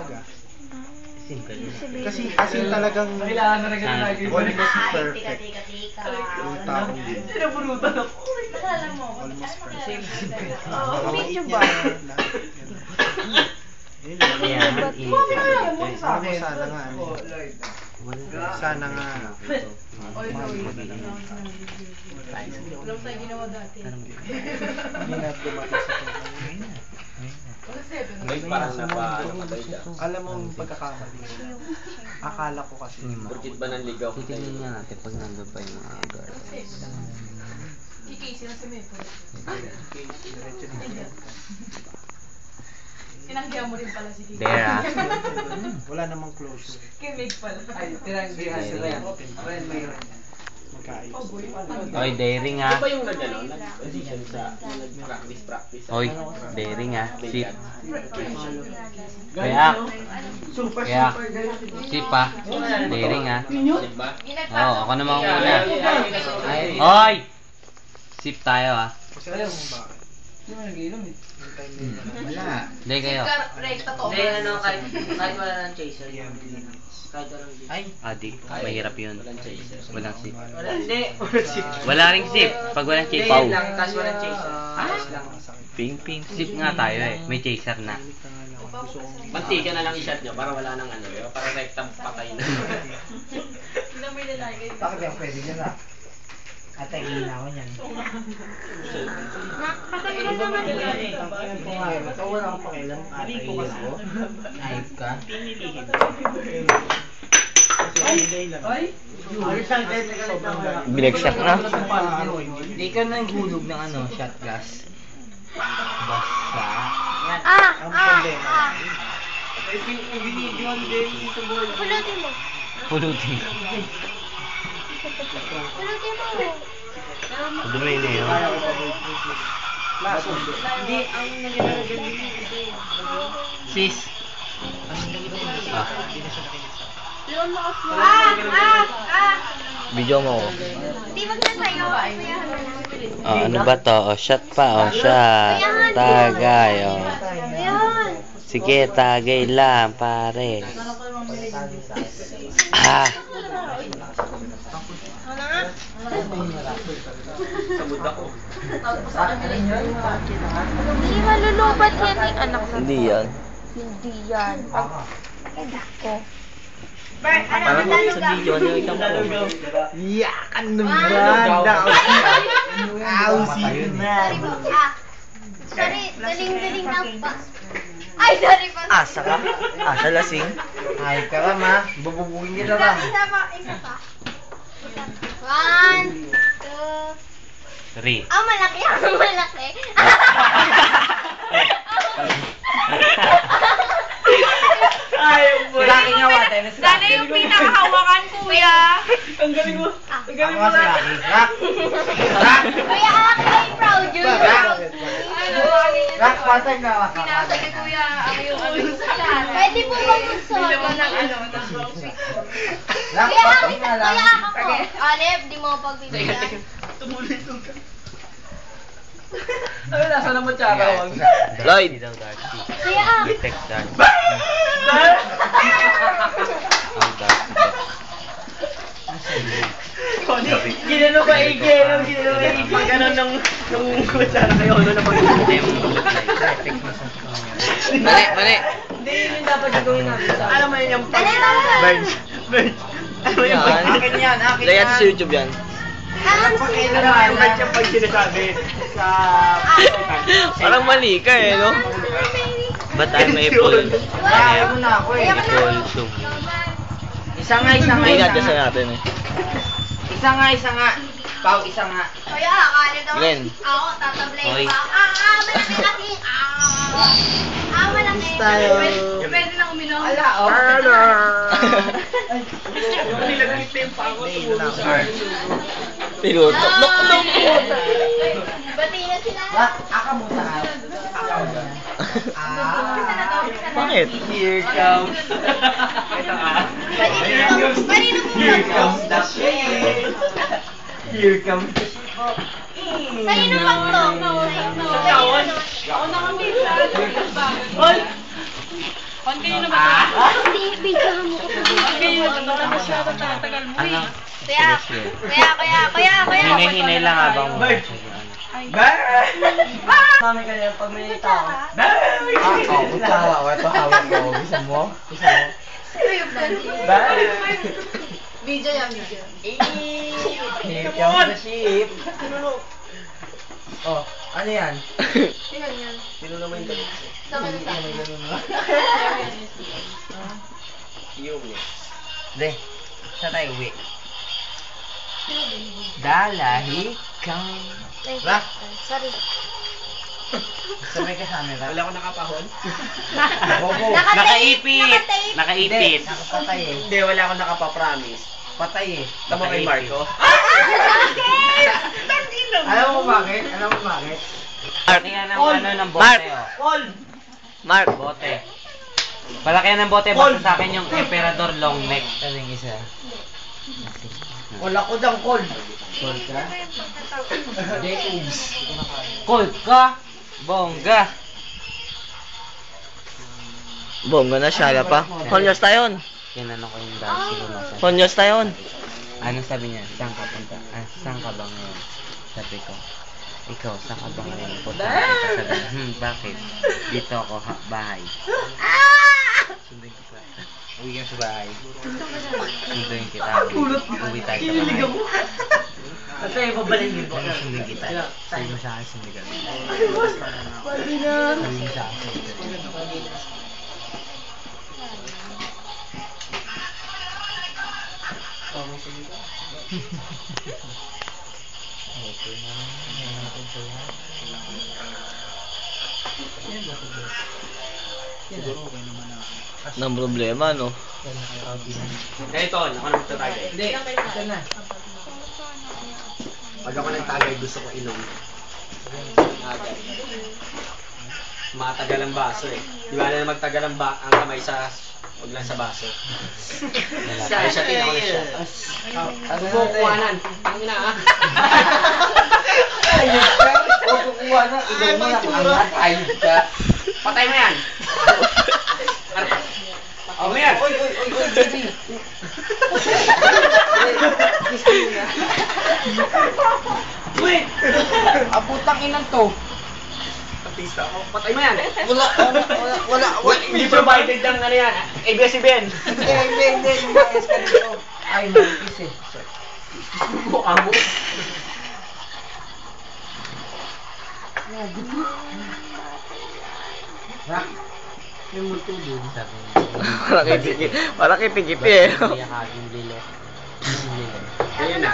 talaga. Kasi as in talagang Kailangan na rin lagi. almost Ay, perfect. tika, tika, Yung tika. taong yun. Sinabunutan ako. Naalala mo. Almost perfect. Oo, Mabait medyo niya. ba? Yan. Sa Ako akin. sana nga, ano. Oh. Sana nga. Alam sa'yo ginawa dati. Hindi na dumating sa point. May parang napamatay ka. Alam mo yung pagkakamali. Akala ko kasi. Burkit ba ng ligaw ko Titignan nga natin pag nandun pa yung mga girls. Kikisi na si na. Tinanggihan mo rin pala si Kiki. There ah. Wala namang closure. Kay Meg pala. Ay, tinanggihan sila yan. Ren, mayroon yan. Oy, daring Ano ah. ba yung nag-ano? Nag-position sa nag-practice practice? Oy, daring ah. Sip. Kaya? Super, kaya, super galing. sip ah. Daring ah. Diba? Oo, ako naman una. Oy! Sip tayo ah. Kasi alam mo bakit? Hindi mo nag-inom eh. Yun. Wala. Hindi kayo. Rekta to. Hindi, ano, kahit, kahit wala ng chaser. Minutes. Kahit walang chaser. Ay, adik. Mahirap yun. Walang chaser. Walang sip. Wala, hindi. Wala ring sip. Pag walang Hindi, chip, pau. yun lang, kahit walang chaser. Ah? Ayos lang. Ping ping. Sip nga tayo eh. May chaser na. Banti ka na lang i-shot nyo para wala nang ano. Para rectum patay na. Hindi na may lalagay. Bakit yung pwede dyan ah? Atay, gina ko niyan. Katabi lang naman yun. Ang pangalan, ito wala akong pakialam. Atay ka. Lang, kahit sobrang galing. Binagsak na. Hindi ka naghulog ng ano, shot glass. Basta. Ah! Ang problema. Pulutin mo. Pulutin. Pulutin mo. Dumi na yun. Hindi, ang naglalagyan din Sis. Ah. Ah! Ah! Ah! video mo ko. Hindi wag na sa'yo. Oh, ano ba to? Oh, shot pa. Oh, shot. Tagay. Oh. Sige, tagay lang, pare. Ah. Hindi malulubat yan yung anak na. Hindi yan. Hindi yan. Pag... Ay, dako. Parang sa video ano yung isang Yakan naman. Ausi na. Sorry po. Ah. Sorry, daling-daling na pa. Ay, sorry po. Asa ka? Asa lasing? Ay, ka ba ma? Bububugin kita ba? isa pa, isa pa. One, two, Three. ah, malaki, ah, malaki. Laki nga wate. Dali yung pinakahawakan, kuya. Ang galing mo. Ang galing mo si na. Rocky. Rock. Kuya, ako ay proud yun. Rock. Ano, ano Rock, patay ka. Pinasa ni kuya, ako yung ano sa Pwede po ba magsuot? Hindi ng ano, ng outfit. Rock, Kuya, ako, kuya, ako. Alep, di mo pagbibigyan. Ano, nasa naman tsaka? Lloyd. daw Darcy. Kuya, ah. Text Darcy. Ang Darcy. Ginano ba Ige? Ginano ba Ige? Pag ganun nung nung kutsara kayo, ano na pag-ibig Mali, mali. Hindi, yun yung dapat gagawin namin sa Alam mo yun yung pag... Birds. Birds. Alam mo yung pag... Akin yan, akin yan. sa YouTube yan. Ah, Alam mo yung birds yung pag sinasabi sa... Parang mali ka eh, no? Ba't tayo may full? Ayaw mo na ako eh. Full zoom. Isa nga, isa nga, Hindi isa natin sa nga. natin eh. Isa nga, isa nga. Pau, isa nga. Kuya, akala daw. Glenn. Ako, tatablay pa. Ah, ah, malaki kasi. Ah, ah, malaki. tayo. Pwede, pwede lang uminom. Ala, oh. Nilagay yung pa ako. Hindi, yun na ako. Pinutok. Nok, nok. Bati na sila. Aka mo sa. Umpisa na to, umpisa na. Bakit? Here comes. Mo- mo Here comes the shade. Here comes the Kanino ba to? Kanino? Ako na kami Oy! Hindi, video mo ko. Ano? Kuya, kuya, kuya, kuya, kuya. Hinay-hinay lang habang mo. Kami kaya pag may tao. Ah, oh, gusto hawak ko. Ito hawak ko. Gusto mo? Gusto mo? Video yan, video. Hip yung sa ship. Oh, ano yan? Tingnan yan. Sino naman yung galit? Naman sa Yung. De, sa tayo uwi. Dalahi kang... Ra? Sorry. Sabay ka sa amin, Ra. Wala ko nakapahon. Bobo. Nakaipit! Nakatape. Nakaipit! Nakapatay eh. Hindi, wala akong nakapapromise. Patay eh. Tama kay Marco. Alam mo bakit? Alam mo bakit? Palakihan ng ano ng bote, Mark. oh. Paul! Mark. Bote. Palakihan ng bote, basta sa akin yung Emperador long neck. Ano yung isa? Wala ko dyan, Col. Col ka? Cold ka! Bongga! Bongga na siya pa. Honyos tayo. Kinano ko yung dahil siguro nasa. Honyos tayo. Ano sabi niya? Saan ka punta? Ah, saan ka ba ngayon? Sabi ko. Ikaw, saan ka ba ngayon? Punta kita. Sabi niya, hmm, bakit? Dito ako, ha, bahay. Sunduin kita. Uwi ka sa bahay. Sunduin kita. Uwi, uwi tayo sa bahay. At sa'yo. Ano sunduin kita? Sabi mo sa akin, sunduin ka. Sabi mo sa akin, sunduin ka. Nang problema, no? Ganito, ako na magtatagay. Hindi, ito na. Pag ako nagtagay, gusto ko inom. Agad. Matagal ang baso eh. Di ba na magtagal ang, ba ang kamay sa Huwag lang sa baso. Kaya siya tinako na siya. Ano mo kuhanan. Tangina ah. Ayos ka. Huwag kukuha na. Ilaw mo na. Angat. Ayos ka. Patay mo yan. Patay mo yan. Oy, oy, oy, oy, baby. Wait! Ah, putang inang to. Artista ako. Patay mo yan. Wala, wala, wala, wala. Hindi provided ng ano yan. ABS-CBN. Hindi, hindi, hindi. Umayos ka dito. Ay, maipis eh. Mukha mo. Rak. Yung multo dun. Sabi niya. Parang kipikip. Parang kipikip eh. Yung. Yung lilet. Ayun na.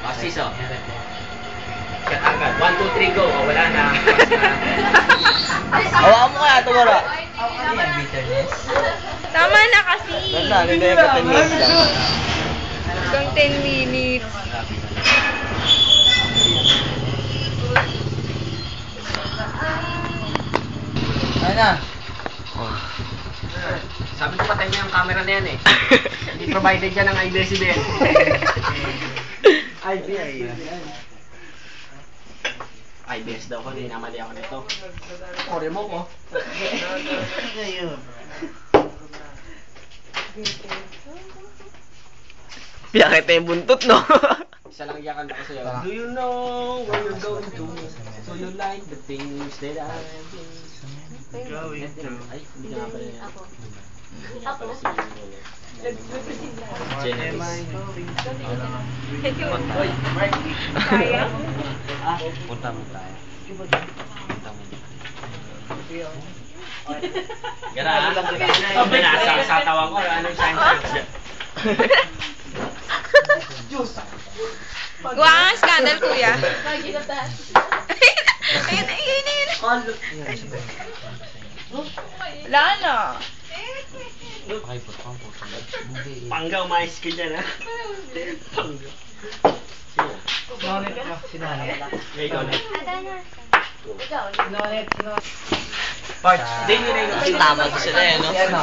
Pasis oh. Shot agad. 1, 2, 3, go. Wala na. Hawakan mo kaya ito, Mara. Ano yan, bitterness? Tama na kasi. Ganda, ganda yung patin mo. Hanggang 10 minutes. Ano na? Sabi ko patay niya ang camera na yan eh. Hindi provided yan ng ABS-CBN. IBS daw ko, hindi namali ako nito. Ore mo ko. Pinakita yung buntot, no? Isa lang iyakan ko sa'yo. Do you know where you're going to? Do you like the things that I do? Going to. Ay, hindi ka nga pala yan. Ako. Punta. Oy, Mark. Kaya? Ah, punta mo tayo. Punta mo dito. Gara, Sabi na, sa, sa tawang ko, anong sign sign? Gawa nga ng scandal, kuya. Ayun, ayun, ayun. Wala na. Okay, punta mo. Punta mo. Bugi. Pangga, umayos ka dyan, ha? Pangga. Sino? Sinonet ka. Sinonet. Ikaw na. Ada na. Ikaw. Sinonet. Sinonet. Parts. Hindi nyo na yung tama to sila eh, no? Ano?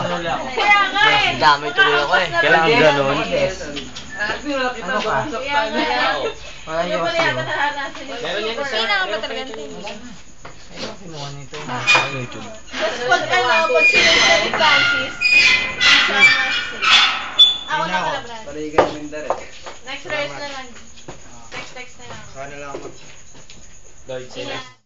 Kaya nga eh. Damay tuloy ako eh. Kailangan ganun. Yes. Ano ka? Kaya nga. Wala yung sa'yo. Meron yan isa. Na nga ba talaga? Ano kinuha nito? YouTube. Tapos pag ano, pag sinunod ni Francis, sama na. Ako na pala, Brad. Parigan ng Mindar eh. Next verse na lang. Text, text na lang. Sana lang mag... Lord, Ingat.